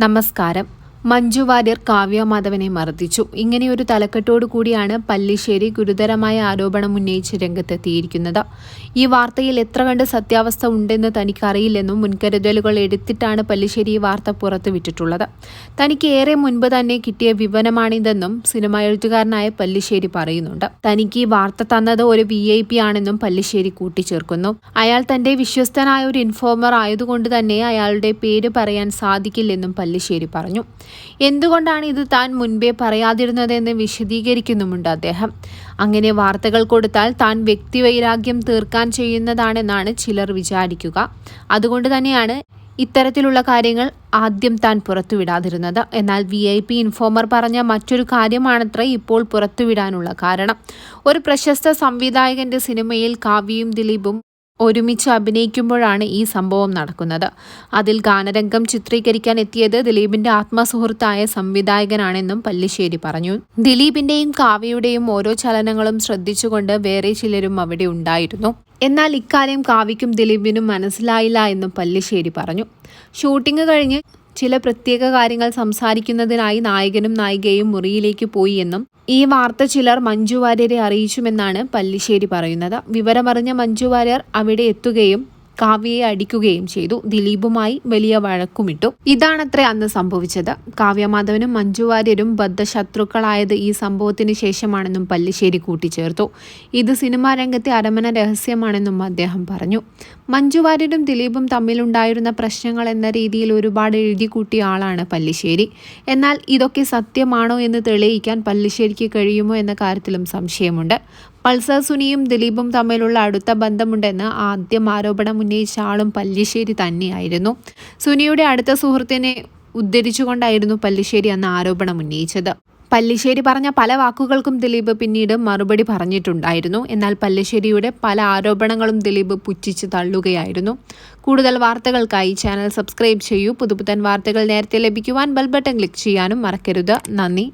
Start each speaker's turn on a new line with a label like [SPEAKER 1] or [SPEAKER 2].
[SPEAKER 1] നമസ്കാരം. മഞ്ജു വാര്യർ കാവ്യ മാധവനെ മർദ്ദിച്ചു. ഇങ്ങനെയൊരു തലക്കെട്ടോടു കൂടിയാണ് പല്ലിശ്ശേരി ഗുരുതരമായ ആരോപണം ഉന്നയിച്ച് രംഗത്തെത്തിയിരിക്കുന്നത്. ഈ വാർത്തയിൽ എത്ര കണ്ട് സത്യാവസ്ഥ ഉണ്ടെന്ന് തനിക്കറിയില്ലെന്നും മുൻകരുതലുകൾ എടുത്തിട്ടാണ് പല്ലിശ്ശേരി ഈ വാർത്ത പുറത്തുവിട്ടിട്ടുള്ളത്. തനിക്ക് ഏറെ മുൻപ് തന്നെ കിട്ടിയ വിവരമാണിതെന്നും സിനിമ എഴുത്തുകാരനായ പല്ലിശ്ശേരി പറയുന്നുണ്ട്. തനിക്ക് ഈ വാർത്ത തന്നത് ഒരു വി ഐ പി ആണെന്നും പല്ലിശ്ശേരി കൂട്ടിച്ചേർക്കുന്നു. അയാൾ തന്റെ വിശ്വസ്തനായ ഒരു ഇൻഫോമർ ആയതുകൊണ്ട് തന്നെ അയാളുടെ പേര് പറയാൻ സാധിക്കില്ലെന്നും പല്ലിശ്ശേരി പറഞ്ഞു. എന്തുകൊണ്ടാണ് ഇത് താൻ മുൻപേ പറയാതിരുന്നതെന്ന് വിശദീകരിക്കുന്നുമുണ്ട് അദ്ദേഹം. അങ്ങനെ വാർത്തകൾ കൊടുത്താൽ താൻ വ്യക്തിവൈരാഗ്യം തീർക്കാൻ ചെയ്യുന്നതാണെന്നാണ് ചിലർ വിചാരിക്കുക. അതുകൊണ്ട് തന്നെയാണ് ഇത്തരത്തിലുള്ള കാര്യങ്ങൾ ആദ്യം താൻ പുറത്തുവിടാതിരുന്നത്. എന്നാൽ വി ഐ പി ഇൻഫോമർ പറഞ്ഞ മറ്റൊരു കാര്യമാണത്രേ ഇപ്പോൾ പുറത്തുവിടാനുള്ള കാരണം. ഒരു പ്രശസ്ത സംവിധായകന്റെ സിനിമയിൽ കാവ്യയും ദിലീപും ഒരുമിച്ച് അഭിനയിക്കുമ്പോഴാണ് ഈ സംഭവം നടക്കുന്നത്. അതിൽ ഗാനരംഗം ചിത്രീകരിക്കാൻ എത്തിയത് ദിലീപിന്റെ ആത്മസുഹൃത്തായ സംവിധായകനാണെന്നും പല്ലിശ്ശേരി പറഞ്ഞു. ദിലീപിന്റെയും കാവ്യയുടെയും ഓരോ ചലനങ്ങളും ശ്രദ്ധിച്ചുകൊണ്ട് വേറെ ചിലരും അവിടെ ഉണ്ടായിരുന്നു. എന്നാൽ ഇക്കാര്യം കാവ്യയ്ക്കും ദിലീപിനും മനസ്സിലായില്ല എന്നും പല്ലിശ്ശേരി പറഞ്ഞു. ഷൂട്ടിംഗ് കഴിഞ്ഞ് ചില പ്രത്യേക കാര്യങ്ങൾ സംസാരിക്കുന്നതിനായി നായകനും നായികയും മുറിയിലേക്ക് പോയി എന്നും ഈ വാർത്ത ചിലർ മഞ്ജു വാര്യരെ അറിയിച്ചുമെന്നാണ് പല്ലിശ്ശേരി പറയുന്നത്. വിവരമറിഞ്ഞ മഞ്ജു വാര്യർ അവിടെ എത്തുകയും കാവ്യയെ അടിക്കുകയും ചെയ്തു. ദിലീപുമായി വലിയ വഴക്കുമിട്ടു. ഇതാണത്രേ അന്ന് സംഭവിച്ചത്. കാവ്യമാധവനും മഞ്ജു വാര്യരും ബദ്ധശത്രുക്കളായത് ഈ സംഭവത്തിന് ശേഷമാണെന്നും പല്ലിശ്ശേരി കൂട്ടിച്ചേർത്തു. ഇത് സിനിമാ രംഗത്തെ അരമന രഹസ്യമാണെന്നും അദ്ദേഹം പറഞ്ഞു. മഞ്ജു വാര്യരും ദിലീപും തമ്മിലുണ്ടായിരുന്ന പ്രശ്നങ്ങൾ എന്ന രീതിയിൽ ഒരുപാട് എഴുതി കൂട്ടിയ ആളാണ് പല്ലിശ്ശേരി. എന്നാൽ ഇതൊക്കെ സത്യമാണോ എന്ന് തെളിയിക്കാൻ പല്ലിശ്ശേരിക്ക് കഴിയുമോ എന്ന കാര്യത്തിലും സംശയമുണ്ട്. പൾസർ സുനിയും ദിലീപും തമ്മിലുള്ള അടുത്ത ബന്ധമുണ്ടെന്ന് ആദ്യം ആരോപണം ഉന്നയിച്ച ആളും പല്ലിശ്ശേരി തന്നെയായിരുന്നു. സുനിയുടെ അടുത്ത സുഹൃത്തിനെ ഉദ്ധരിച്ചുകൊണ്ടായിരുന്നു പല്ലിശ്ശേരി അന്ന് ആരോപണം ഉന്നയിച്ചത്. പല്ലിശ്ശേരി പറഞ്ഞ പല വാക്കുകൾക്കും ദിലീപ് പിന്നീട് മറുപടി പറഞ്ഞിട്ടുണ്ടായിരുന്നു. എന്നാൽ പല്ലിശ്ശേരിയുടെ പല ആരോപണങ്ങളും ദിലീപ് പുച്ഛിച്ച് തള്ളുകയായിരുന്നു. കൂടുതൽ വാർത്തകൾക്കായി ചാനൽ സബ്സ്ക്രൈബ് ചെയ്യൂ. പുതുപുത്തൻ വാർത്തകൾ നേരത്തെ ലഭിക്കുവാൻ ബെൽബട്ടൺ ക്ലിക്ക് ചെയ്യാനും മറക്കരുത്. നന്ദി.